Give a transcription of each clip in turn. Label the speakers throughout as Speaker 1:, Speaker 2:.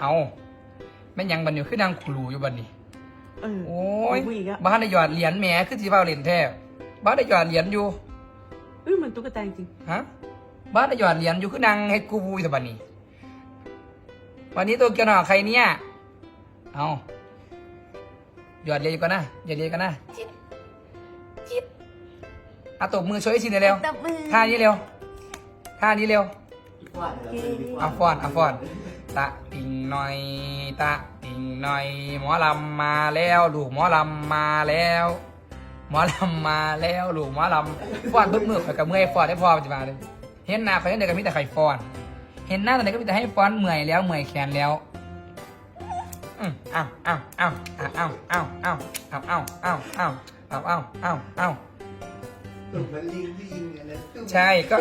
Speaker 1: เอาแม่นยังบันอยู่ขึ้นนางขลูอยู่บันนี้
Speaker 2: เออ
Speaker 1: โอ้ย
Speaker 2: ผู้หญิงอะ
Speaker 1: บ้านได้หยอดเหรียญแหมขึ้นสีฟ้าเหรียญแท้บ้านได้หยอดเหรียญอยู่
Speaker 2: เอ้ยมันตุ๊กตาจริง
Speaker 1: ฮะบ้านได้หยอดเหรียญอยู่ขึ้นนางให้กูบูยแต่บันนี้ วันนี้ตัวเกียวหน่อใครเนี่ยเอาหยอดเหรียญอยู่กันนะหยอดเหรียญกันนะจิ๊ดจิ๊ดเอาตบมือช่วยสิเร็ว
Speaker 3: ตบมือ
Speaker 1: ท่านี้เร็วท่านี้เร็ว
Speaker 4: ว่าเดี๋ยวเราซื้อดีกว่า
Speaker 1: เอาฟอนเอาฟอน ตะติงหน่อย ตะติงหน่อย หมอลำมาแล้วลูกหมอลำมาแล้วหมอลำมาแล้วลูกหมอลำฟอนเบิ้มือข่อยกับเมื่อยฟอนได้พอปัจจุบันเลยเห็นหน้าข่อยนั่นเด็กก็มีแต่ไข่ฟอนเห็นหน้าตอนไหนก็มีแต่ให้ฟอนเมื่อยแล้วเมื่อยแขนแล้วอ้าวอ้าวอ้าวอ้าวอ้าวอ้าวอ้าวอ้าวอ้าวอ้าวอ้าวอ้าวอ้าว
Speaker 4: ตุ่มมันลิงที่ยิงเนี่ยนะตุ่ม
Speaker 1: ใช่ก็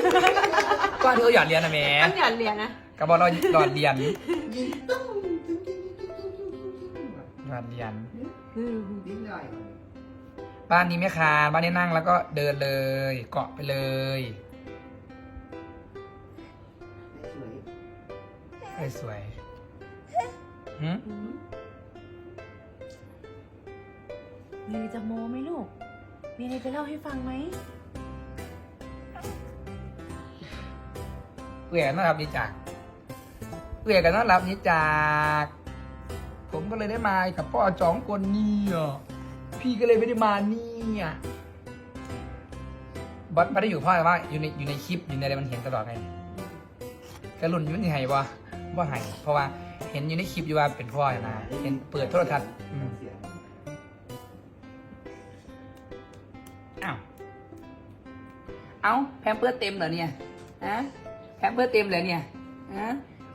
Speaker 1: ก็เธอหยอดเหรียญนะแหม่
Speaker 2: ๆต้องหย่อนเหรียญนะ
Speaker 1: กระบอกเราหยอดเหรียญ
Speaker 4: ยิงตุ้มตุ้มตุ้มตุ้มตุ้มตุ้ม
Speaker 1: หยอดเหรียญ
Speaker 2: อืม
Speaker 4: นิดหน่อย
Speaker 1: บ้านนี้ไม่คานบ้านนี้นั่งแล้วก็เดินเลย เกาะไปเลย
Speaker 4: สวย
Speaker 1: สวยๆหืม
Speaker 2: อืม
Speaker 3: มีจะโมไหมลูก มีอะไรจะเล่าให้ฟังไหม
Speaker 1: เอื่อยน่ารับนี่จากเอื่อยกันน่ารับนี่จาก ผมก็เลยได้มากับพ่อจองคนนี่อะพี่ก็เลยไม่ได้มานี่อะบัสไม่ได้อยู่พ่อแต่ว่าอยู่ในอยู่ในคลิปอยู่ในอะไรมันเห็นตลอดไงกระลุนยุ่นไห้วะว่าไห้เพราะว่าเห็นอยู่ในคลิปอยู่ว่าเป็นพ่ออยู่นะเห็นเปิดโทรทัศน์
Speaker 4: เอ้า
Speaker 1: ว เอาแพมเพิร์สเต็มเหรอเนี่ยฮะ แพมเพิร์สเต็มเหรอเนี่ยฮะ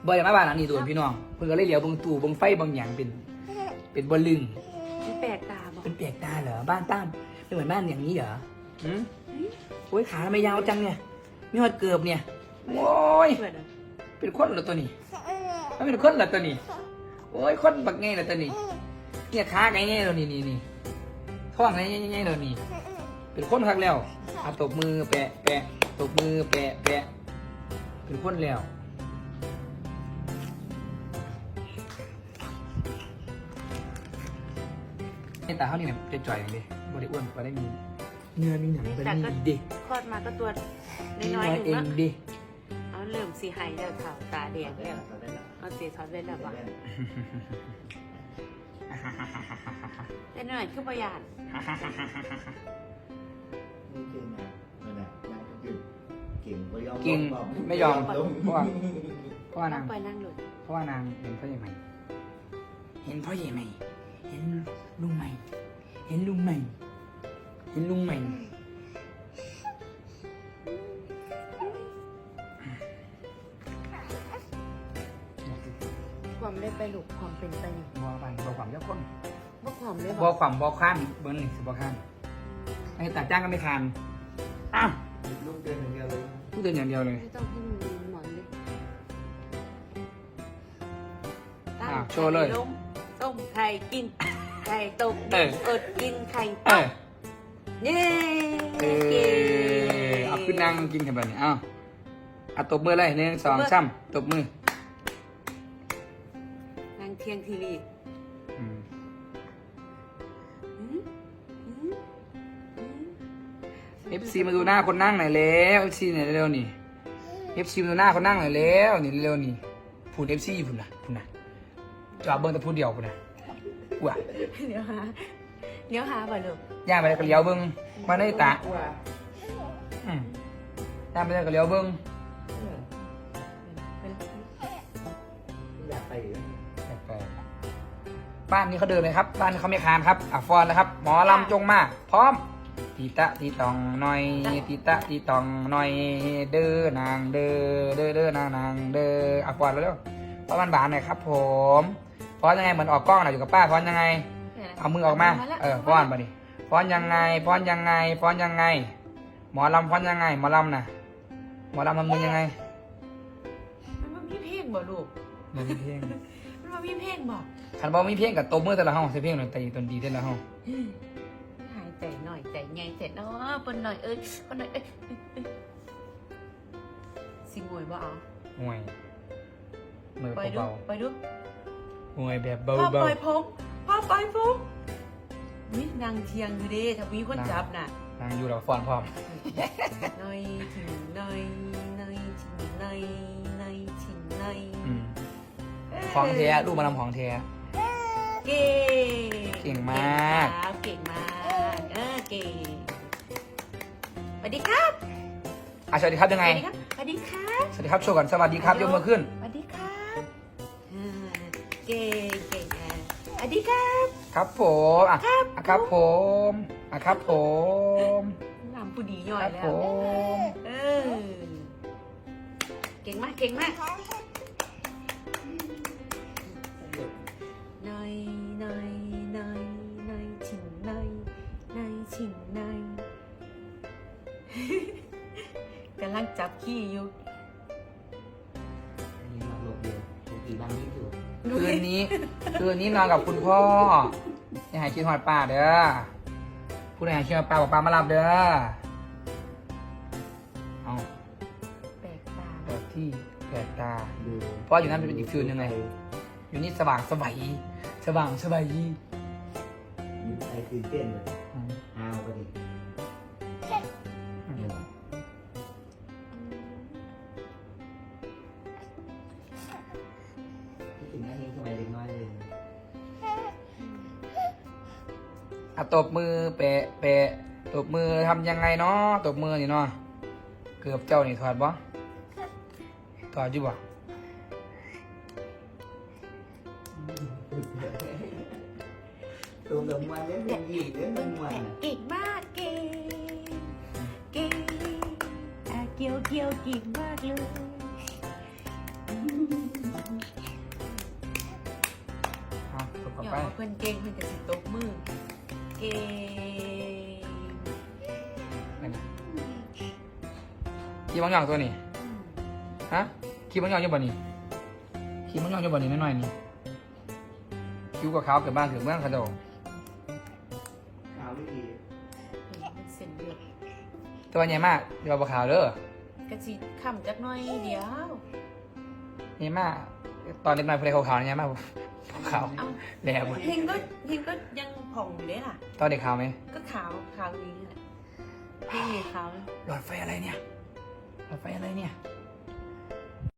Speaker 1: บอยมาบ้านหลังนี้ตัวพี่น้องเพิ่งก็เลยเหลียวเบางตู่เบางไฟบางอย่างเป็น เป็นบอลลึง
Speaker 3: มันแปลกตาบอก
Speaker 1: เป็นเปียกตาเหรอบ้านตั้มเป็นเหมือนบ้านอย่างนี้เหรอหืมโอ้ยขาทำไมยาวจังเนี่ยไม่หอดเกือบเนี่ยโอ้ย
Speaker 2: เปิดอะ
Speaker 1: เป็นคนเหรอตัวนี้มันเป็นคนเหรอตัวนี้โอ้ยคนบักไงเหรอตัวนี้เนี่ยขาไงไงตัวนี้นี่นี่ท้องไงไงไงตัวนี้เป็นคนคักแล้วอาตบมือแปะแปะตบมือแปะแปะ เป็นคนแล้ว ในตาเขานี่เนี่ยจะจ่อยอย่างเดีบริอ้วนก็ได้มีเนื้อมีหนังก็ได้มีดิ
Speaker 3: คลอดมาก็ตัว
Speaker 1: มี
Speaker 3: น้อย
Speaker 1: น้อย
Speaker 3: ๆห
Speaker 1: เอ
Speaker 3: นึ่
Speaker 1: ง
Speaker 3: ง
Speaker 1: ดิ
Speaker 3: เอาเริ่มสีหายแล้วขาวตาแดงแล้วเอาสีทอดเล่นแล้ววะเล่นหน่อยคือประหยัด
Speaker 4: นี่เก่งนะนั่นแหละนางก็ เก่งเก่งไม่ยอม
Speaker 1: เก่ง
Speaker 4: ลง
Speaker 1: ไม่ยอม
Speaker 4: ลง
Speaker 1: เพราะว่าเพราะว่า
Speaker 3: นั่
Speaker 1: นางง
Speaker 3: ไปนั่งหลุด
Speaker 1: เพราะว่านางเห็นพ่อใหญ่ใหม่ เห็นพ่อใหญ่ใหม่ เห็นลุงใหม่ เห็นลุงใหม่ เห็นลุงใหม่
Speaker 3: ความได้ไปลูกความเป็นไปนี่
Speaker 1: บอบันบอความเจ้าคน
Speaker 3: ว่าความได้
Speaker 1: บบอ
Speaker 3: อก
Speaker 1: ความบอข้ามเบอร์หนึ่งสิบอข้ามไอ้ตัดจ้างก็ไม่คานอ้าว
Speaker 4: ลูกเดินอย่างเดียวเลย
Speaker 1: พูดเดินอย่างเดียวเลย
Speaker 3: ไม่ต้องให้มีหมอนเลย
Speaker 1: อะโชว์เลย
Speaker 3: ต้มต้มไข่กิน ไข่ต้ม
Speaker 1: เออ
Speaker 3: เอิดกินไข่
Speaker 1: เอ
Speaker 3: ต้ม
Speaker 1: อ
Speaker 3: เย้
Speaker 1: เออเอาขึ้นนั่งกินกันแบบนี้อ้าวเอาตบมือเลยหนึ่งสองสามตบมือ
Speaker 3: นางเทียงทีวี
Speaker 1: เอฟซีมาดูหน้าคนนั่งหน่อยแล้วเอฟซีเนี่ยเร็วๆนี่เอฟซีมาดูหน้าคนนั่งหน่อยแล้วนี่เร็วๆนี่พูดเอฟซีพูดนะพูดนะจอเบิ้งแต่พูดเดียวพูดนะว้า
Speaker 3: เดี๋ยวหาเดี๋ยวหาบ่ลูก
Speaker 1: ย่างไปแล้วก็เลี้ยวเบิ้งมาได้ตาอืมย่างไปแล้วก็เลี้ยวเบิ้ง
Speaker 4: อยากไปอยู่
Speaker 1: บ้านนี้เขาเดินเลยครับ บ้านนี้เขาไม่คานครับอะฟอนนะครับ หมอลำจงมา พร้อม ตีตะตีตองหน่อยตีตะตีตองหน่อย เด้อนางเด้อเด้อเด้อนางนางเด้ออะฟอนเร็วๆฟอนบานๆหน่อยครับ ผมฟอนยังไงเหมือนออกกล้องนะอยู่กับป้าฟอนยังไง เอามือออกมา เออฟ้อนมาดิฟ้อนยังไงฟ้อนยังไงฟ้อนยังไง หมอลำฟ้อนยังไง หมอลำน่ะหมอลำทำมือยังไง
Speaker 3: มันมามีเพลงบ่ลูก
Speaker 1: เดี๋ยวมีเพลง
Speaker 3: มันมามีเพลงบ่
Speaker 1: ขันบอกมีเพลงกับตบมือแต่ละห้องใส่เพลงหน่อยตีตนดีแต่ละห้อง
Speaker 3: หาย ใจหน่อยใจใหญ่ใจน้อยปนหน่อยเอ้ยปนหน่อยเอ้ยเอ้ยสิงวยบ่เอา
Speaker 1: ห่วยมือ
Speaker 3: ไปดู
Speaker 1: เบา
Speaker 3: ไปดู
Speaker 1: มวยแบบเบ
Speaker 3: พ่อปาล่อยผมพ่อปล่อยผมวินางเทียงอยู่เด้ถ้ามีคนจับน่ะ
Speaker 1: ๆนางอยู่เราฟอนพร้อม
Speaker 3: หน่อยถึงหน่อยหน่อยถึงหน่อยหน่อยถึงหน่อย
Speaker 1: อืมของแท้ลูกมาลำของแท้
Speaker 3: เก่ง อะ
Speaker 1: สวัสดีครับยัง
Speaker 3: ส
Speaker 1: ไง
Speaker 3: วัสดีครับสวัสดีครับ
Speaker 1: สวัสดีครับโชว์ก่อนสวัสดีครับยกมือขึ้น
Speaker 3: สวัสดีครับอ่าเก่งเก่งอะสวัสดีครับ
Speaker 1: ครับผมอะ
Speaker 3: ครับ
Speaker 1: อะครับผมอะครับผม
Speaker 3: นำผู้ดีย่อ
Speaker 1: ค
Speaker 3: ย
Speaker 1: รับ
Speaker 3: แล้
Speaker 1: ผ
Speaker 3: ว
Speaker 1: ม
Speaker 3: เออ เก่งมาก เก่งมาก ลังจับขี้อยู่
Speaker 4: นี่มาหลบอยู่ปกติบางนิดอยู่
Speaker 1: คืนนี้ คืนนี้นอนกับคุณพ่ออย่าใหายคิดหอดป้าเด้อผู้ใดใหายคิดหอดป้าบอกป้ามารับเด้อเอา
Speaker 3: แปลกตา
Speaker 1: แปลกที่แปลกตา
Speaker 4: ดู
Speaker 1: เพราะอยู่นั้นเป็นอีกฟิลหนึ่งไงอยู่นี่สว่างสวัยสว่างสวัย
Speaker 4: มีใครตื่นเต้นเลย
Speaker 1: อืม
Speaker 4: อ้าวก็ดี
Speaker 1: อะตบมือเปะเปะตบมือทำยังไงเนาะตบมือนี่เนาะเกือบเจ้านี่ถอดบ่ถอดอยู่บ่
Speaker 4: ตัวเดิมวันเล่นเป็นยิบเล่นเป็นวันอะ
Speaker 3: เก่งมากเก่งเก่งอะเกี่ยวเกี่ยวเก่งมากเลย
Speaker 1: เอาตบกลับ
Speaker 3: อย่า
Speaker 1: ไป
Speaker 3: ว่าเพื่อนเก่งเพื่อนจะสิตบมือ เก่ง
Speaker 1: นั่นน่ะขี่มังยองตัวนี้ ฮะขี่มังยองอยู่บ่นี่ขี่มังยองอยู่บ่นี่น้อยๆนี่คิ้วกับขาวเกิดบ้านเกิดเมืองเขาเจ้า
Speaker 4: เอาไม่ดี
Speaker 3: มันเส้นเลือด
Speaker 1: ตัวใหญ่มากเดี๋ยวบ่ขาวเด้อก
Speaker 3: ระสีขำจักหน่อยเดียว
Speaker 1: ใหญ่มาก ตอนเด็กน้อยผู้ใดขาวๆใหญ่มากขาว
Speaker 3: เอา
Speaker 1: แหลม
Speaker 3: เฮงก็เฮงก็ยัง ผ่องอยู่เลยล่ะ
Speaker 1: ตอนเด็กขาวไหม
Speaker 3: ก็ขาวขาวอย่างนี้แหละเฮงนี่ขาว
Speaker 1: หลอดไฟอะไรเนี่ย หลอดไฟอะไรเนี่ย
Speaker 3: เ